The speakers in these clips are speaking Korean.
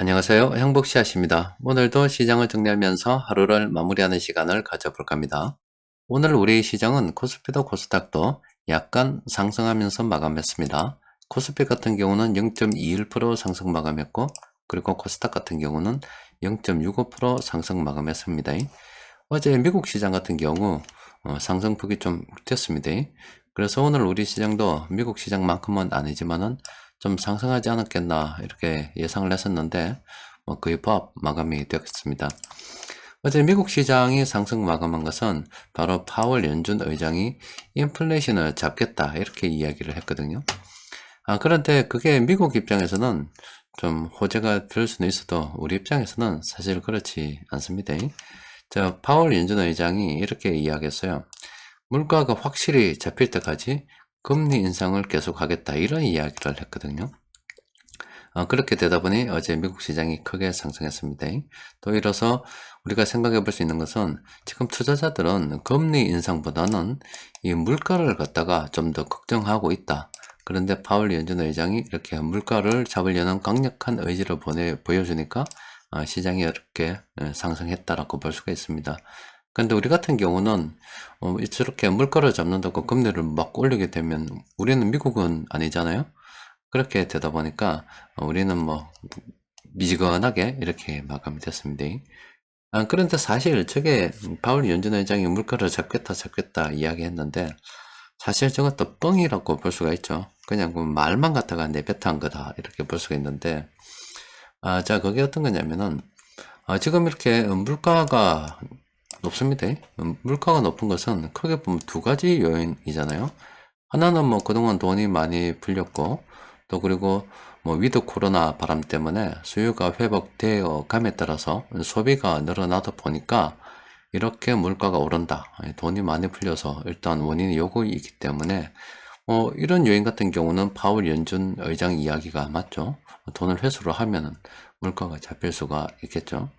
안녕하세요. 행복씨앗입니다. 오늘도 시장을 정리하면서 하루를 마무리하는 시간을 가져볼까 합니다. 오늘 우리 시장은 코스피도 코스닥도 약간 상승하면서 마감했습니다. 코스피 같은 경우는 0.21% 상승 마감했고 그리고 코스닥 같은 경우는 0.65% 상승 마감했습니다. 어제 미국 시장 같은 경우 어, 상승폭이 좀 됐습니다. 그래서 오늘 우리 시장도 미국 시장만큼은 아니지만은 좀 상승하지 않았겠나 이렇게 예상을 했었는데 뭐 거의 부합 마감이 되었습니다. 어제 미국 시장이 상승 마감한 것은 바로 파월 연준 의장이 인플레이션을 잡겠다 이렇게 이야기를 했거든요. 아 그런데 그게 미국 입장에서는 좀 호재가 될 수는 있어도 우리 입장에서는 사실 그렇지 않습니다. 저 파월 연준 의장이 이렇게 이야기했어요. 물가가 확실히 잡힐 때까지 금리 인상을 계속하겠다 이런 이야기를 했거든요. 어, 그렇게 되다 보니 어제 미국 시장이 크게 상승했습니다. 또 이로써 우리가 생각해 볼 수 있는 것은 지금 투자자들은 금리 인상보다는 이 물가를 갖다가 좀 더 걱정하고 있다. 그런데 파월 연준 의장이 이렇게 물가를 잡으려는 강력한 의지를 보내, 보여주니까 어, 시장이 이렇게 어, 상승했다라고 볼 수가 있습니다. 근데 우리 같은 경우는 어, 저렇게 물가를 잡는다고 금리를 막 올리게 되면 우리는 미국은 아니잖아요. 그렇게 되다 보니까 어, 우리는 뭐 미지근하게 이렇게 마감이 됐습니다. 아, 그런데 사실 저게 바울 연준 회장이 물가를 잡겠다 잡겠다 이야기했는데 사실 저것도 뻥이라고 볼 수가 있죠. 그냥 그 말만 갖다가 내뱉한 거다 이렇게 볼 수가 있는데 아, 자 그게 어떤 거냐면은 아, 지금 이렇게 물가가 높습니다. 음, 물가가 높은 것은 크게 보면 두 가지 요인이잖아요. 하나는 뭐 그동안 돈이 많이 풀렸고 또 그리고 뭐 위드 코로나 바람 때문에 수요가 회복되어 감에 따라서 소비가 늘어나다 보니까 이렇게 물가가 오른다. 돈이 많이 풀려서 일단 원인이 요거이기 때문에 어, 이런 요인 같은 경우는 파월 연준 의장 이야기가 맞죠. 돈을 회수를 하면은 물가가 잡힐 수가 있겠죠.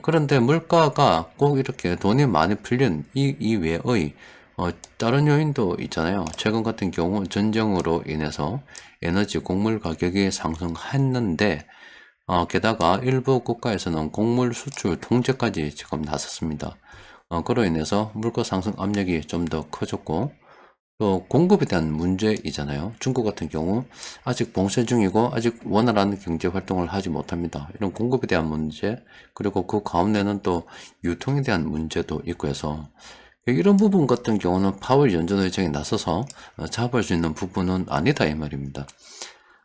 그런데 물가가 꼭 이렇게 돈이 많이 풀린 이 이외의 어, 다른 요인도 있잖아요. 최근 같은 경우 전쟁으로 인해서 에너지 곡물 가격이 상승했는데 어, 게다가 일부 국가에서는 곡물 수출 통제까지 지금 나섰습니다. 어, 그로 인해서 물가 상승 압력이 좀 더 커졌고 또 공급에 대한 문제이잖아요. 중국 같은 경우 아직 봉쇄 중이고 아직 원활한 경제 활동을 하지 못합니다. 이런 공급에 대한 문제 그리고 그 가운데는 또 유통에 대한 문제도 있고 해서 이런 부분 같은 경우는 파월 연준 의장이 나서서 잡을 수 있는 부분은 아니다 이 말입니다.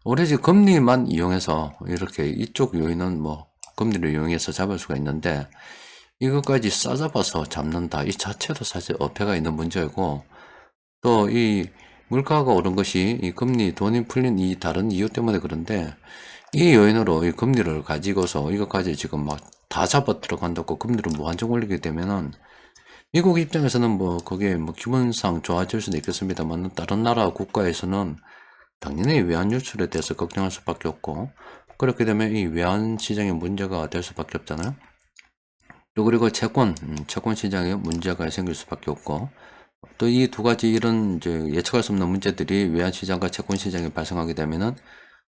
오로지 금리만 이용해서 이렇게 이쪽 요인은 뭐 금리를 이용해서 잡을 수가 있는데 이것까지 싸잡아서 잡는다 이 자체도 사실 어폐가 있는 문제이고 또 이 물가가 오른 것이 이 금리 돈이 풀린 이 다른 이유 때문에 그런데 이 요인으로 이 금리를 가지고서 이것까지 지금 막 다 잡아 들어간다고 금리를 무한정 올리게 되면은 미국 입장에서는 뭐 그게 뭐 기본상 좋아질 수도 있겠습니다만 다른 나라 국가에서는 당연히 외환 유출에 대해서 걱정할 수밖에 없고 그렇게 되면 이 외환 시장의 문제가 될 수밖에 없잖아요. 또 그리고 채권, 음, 채권 시장에 문제가 생길 수밖에 없고 또 이 두 가지 이런 이제 예측할 수 없는 문제들이 외환 시장과 채권 시장에 발생하게 되면은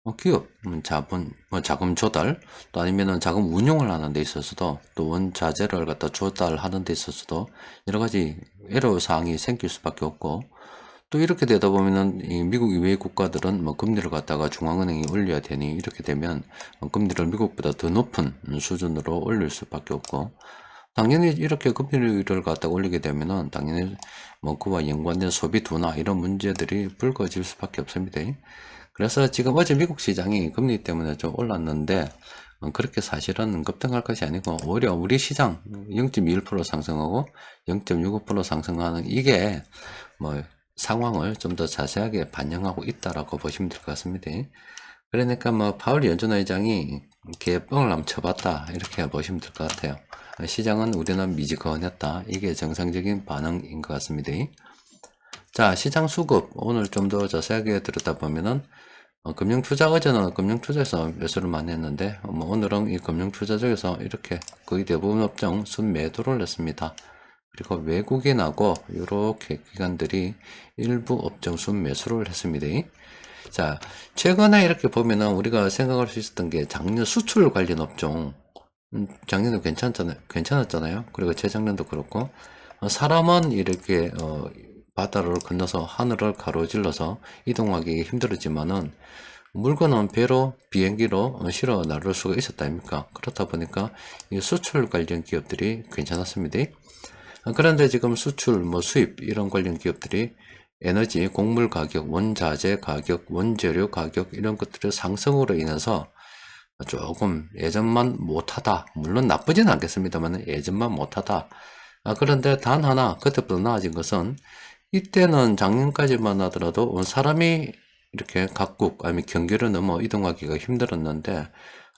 뭐 기업 음, 자본 뭐 자금 조달 또 아니면은 자금 운용을 하는 데 있어서도 또 원자재를 갖다 조달하는 데 있어서도 여러 가지 애로 사항이 생길 수밖에 없고 또 이렇게 되다 보면은 이 미국 이외의 국가들은 뭐 금리를 갖다가 중앙은행이 올려야 되니 이렇게 되면 금리를 미국보다 더 높은 수준으로 올릴 수밖에 없고 당연히 이렇게 금리를 갖다가 올리게 되면은 당연히 뭐 그와 연관된 소비 둔화 이런 문제들이 불거질 수밖에 없습니다. 그래서 지금 어제 미국 시장이 금리 때문에 좀 올랐는데 어, 그렇게 사실은 급등할 것이 아니고 오히려 우리 시장 0.21% 상승하고 0.65% 상승하는 이게 뭐 상황을 좀 더 자세하게 반영하고 있다라고 보시면 될 것 같습니다. 그러니까 뭐 파월 연준 의장이 개뻥을 한번 쳐봤다 이렇게 보시면 될 것 같아요. 시장은 우리는 미지근했다. 이게 정상적인 반응인 것 같습니다. 자, 시장 수급 오늘 좀 더 자세하게 들었다 보면은 어, 금융투자 어제는 금융투자에서 매수를 많이 했는데 어, 뭐 오늘은 이 금융투자 쪽에서 이렇게 거의 대부분 업종 순매도를 냈습니다. 그리고 외국인하고 이렇게 기관들이 일부 업종 순매수를 했습니다. 자, 최근에 이렇게 보면은 우리가 생각할 수 있었던 게 작년 수출 관련 업종, 음, 작년도 괜찮잖아요. 괜찮았잖아요. 그리고 재작년도 그렇고, 어, 사람은 이렇게, 어, 바다를 건너서 하늘을 가로질러서 이동하기 힘들었지만은, 물건은 배로, 비행기로 어, 실어 나를 수가 있었다 아닙니까? 그렇다 보니까 이 수출 관련 기업들이 괜찮았습니다. 어, 그런데 지금 수출, 뭐 수입 이런 관련 기업들이 에너지, 곡물 가격, 원자재 가격, 원재료 가격 이런 것들의 상승으로 인해서 조금 예전만 못하다. 물론 나쁘진 않겠습니다만 예전만 못하다. 아, 그런데 단 하나 그때보다 나아진 것은 이때는 작년까지만 하더라도 사람이 이렇게 각국 아니면 경계를 넘어 이동하기가 힘들었는데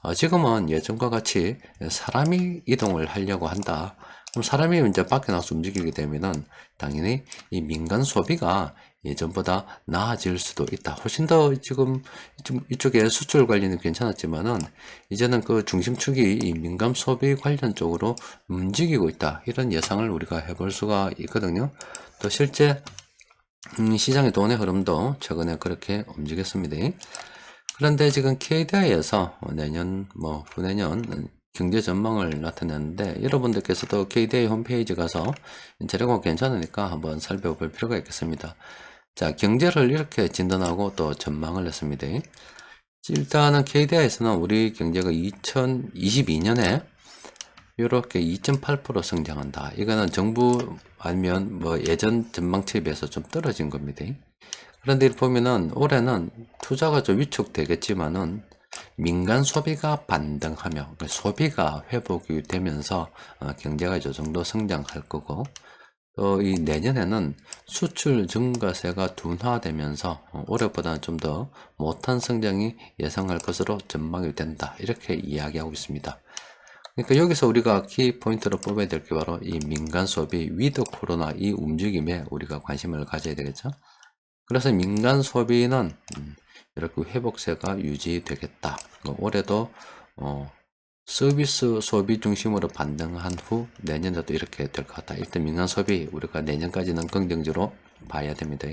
어, 지금은 예전과 같이 사람이 이동을 하려고 한다. 그럼 사람이 이제 밖에 나가서 움직이게 되면은 당연히 이 민간 소비가 예전보다 나아질 수도 있다. 훨씬 더 지금 좀 이쪽에 수출 관리는 괜찮았지만은 이제는 그 중심축이 이 민간 소비 관련 쪽으로 움직이고 있다. 이런 예상을 우리가 해볼 수가 있거든요. 또 실제 음, 시장의 돈의 흐름도 최근에 그렇게 움직였습니다. 그런데 지금 KDI에서 내년, 뭐, 후내년 경제 전망을 나타냈는데, 여러분들께서도 KDI 홈페이지 가서 재료가 괜찮으니까 한번 살펴볼 필요가 있겠습니다. 자, 경제를 이렇게 진단하고 또 전망을 했습니다. 일단은 KDI에서는 우리 경제가 2022년에 이렇게 2.8% 성장한다. 이거는 정부 아니면 뭐 예전 전망치에 비해서 좀 떨어진 겁니다. 그런데 보면은 올해는 투자가 좀 위축되겠지만은 민간 소비가 반등하며 그러니까 소비가 회복이 되면서 어, 경제가 이 정도 성장할 거고 또이 내년에는 수출 증가세가 둔화되면서 어, 올해보다는 좀 더 못한 성장이 예상할 것으로 전망이 된다 이렇게 이야기하고 있습니다. 그러니까 여기서 우리가 키 포인트로 뽑아야 될 게 바로 이 민간 소비 위드 코로나 이 움직임에 우리가 관심을 가져야 되겠죠. 그래서 민간 소비는 음, 이렇게 회복세가 유지되겠다. 뭐 올해도 어, 서비스 소비 중심으로 반등한 후 내년에도 이렇게 될 것 같다. 일단 민간 소비 우리가 내년까지는 긍정적으로 봐야 됩니다.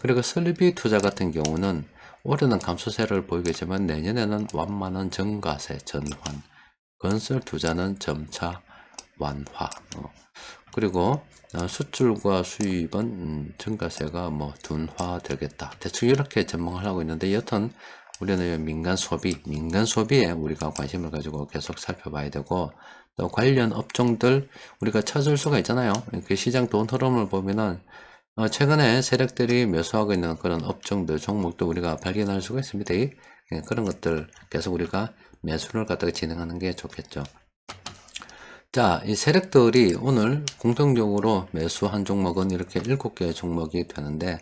그리고 설비 투자 같은 경우는 올해는 감소세를 보이겠지만 내년에는 완만한 증가세 전환 건설 투자는 점차 완화. 어. 그리고 어, 수출과 수입은 음, 증가세가 뭐 둔화되겠다. 대충 이렇게 전망을 하고 있는데 여튼 우리는 민간 소비, 민간 소비에 우리가 관심을 가지고 계속 살펴봐야 되고 또 관련 업종들 우리가 찾을 수가 있잖아요. 그 시장 돈 흐름을 보면은 어, 최근에 세력들이 매수하고 있는 그런 업종들 종목도 우리가 발견할 수가 있습니다. 예, 그런 것들 계속 우리가 매수를 갖다가 진행하는 게 좋겠죠. 자, 이 세력들이 오늘 공통적으로 매수한 종목은 이렇게 7개의 종목이 되는데,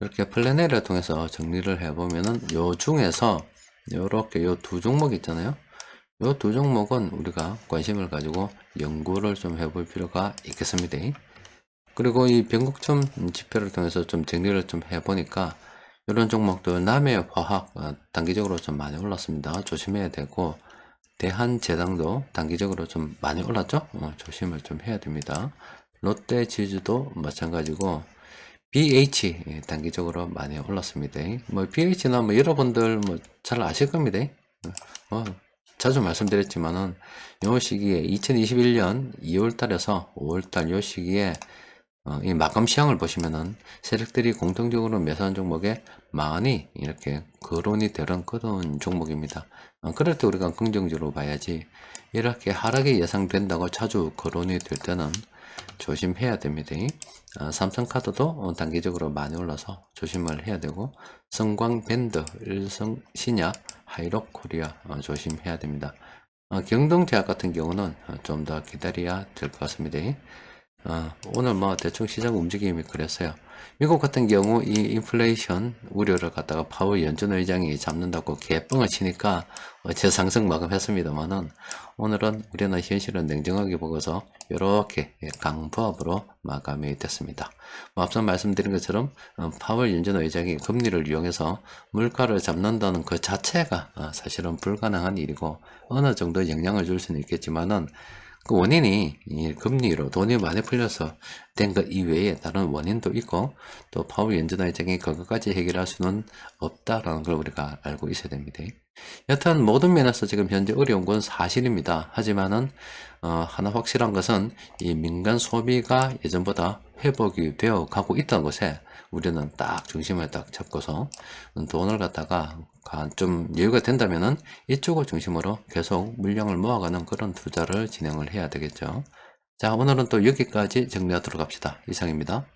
이렇게 플래너를 통해서 정리를 해보면은, 요 중에서, 요렇게 요 두 종목 있잖아요. 요 두 종목은 우리가 관심을 가지고 연구를 좀 해볼 필요가 있겠습니다. 그리고 이 변곡점 지표를 통해서 좀 정리를 좀 해보니까, 이런 종목들 남해 화학 어, 단기적으로 좀 많이 올랐습니다. 조심해야 되고 대한제당도 단기적으로 좀 많이 올랐죠? 어, 조심을 좀 해야 됩니다. 롯데 지주도 마찬가지고 BH 예, 단기적으로 많이 올랐습니다. 뭐 BH는 뭐 여러분들 뭐 잘 아실 겁니다. 어, 자주 말씀드렸지만은 요 시기에 2021년 2월달에서 5월달 요 시기에 어, 이 마감 시황을 보시면은 세력들이 공통적으로 매수한 종목에 많이 이렇게 거론이 되는 그런 종목입니다. 어, 그럴 때 우리가 긍정적으로 봐야지 이렇게 하락이 예상된다고 자주 거론이 될 때는 조심해야 됩니다. 어, 삼성카드도 어, 단기적으로 많이 올라서 조심을 해야 되고 성광밴드, 일성, 신약, 하이록 코리아 어, 조심해야 됩니다. 어, 경동제약 같은 경우는 어, 좀더 기다려야 될 것 같습니다. 어, 오늘 뭐 대충 시장 움직임이 그랬어요. 미국 같은 경우 이 인플레이션 우려를 갖다가 파월 연준 의장이 잡는다고 개뻥을 치니까 어제 상승 마감했습니다만은 오늘은 우리는 현실은 냉정하게 보고서 이렇게 강보합으로 마감이 됐습니다. 뭐 앞서 말씀드린 것처럼 어, 파월 연준 의장이 금리를 이용해서 물가를 잡는다는 그 자체가 어, 사실은 불가능한 일이고 어느 정도 영향을 줄 수는 있겠지만은 그 원인이 이 금리로 돈이 많이 풀려서 된 것 이외에 다른 원인도 있고 또 파월 연준의 장이 그것까지 해결할 수는 없다라는 걸 우리가 알고 있어야 됩니다. 여튼 모든 면에서 지금 현재 어려운 건 사실입니다. 하지만은 어, 하나 확실한 것은 이 민간 소비가 예전보다 회복이 되어 가고 있다는 것에 우리는 딱 중심을 딱 잡고서 돈을 갖다가 가- 좀 여유가 된다면은 이쪽을 중심으로 계속 물량을 모아가는 그런 투자를 진행을 해야 되겠죠. 자, 오늘은 또 여기까지 정리하도록 합시다. 이상입니다.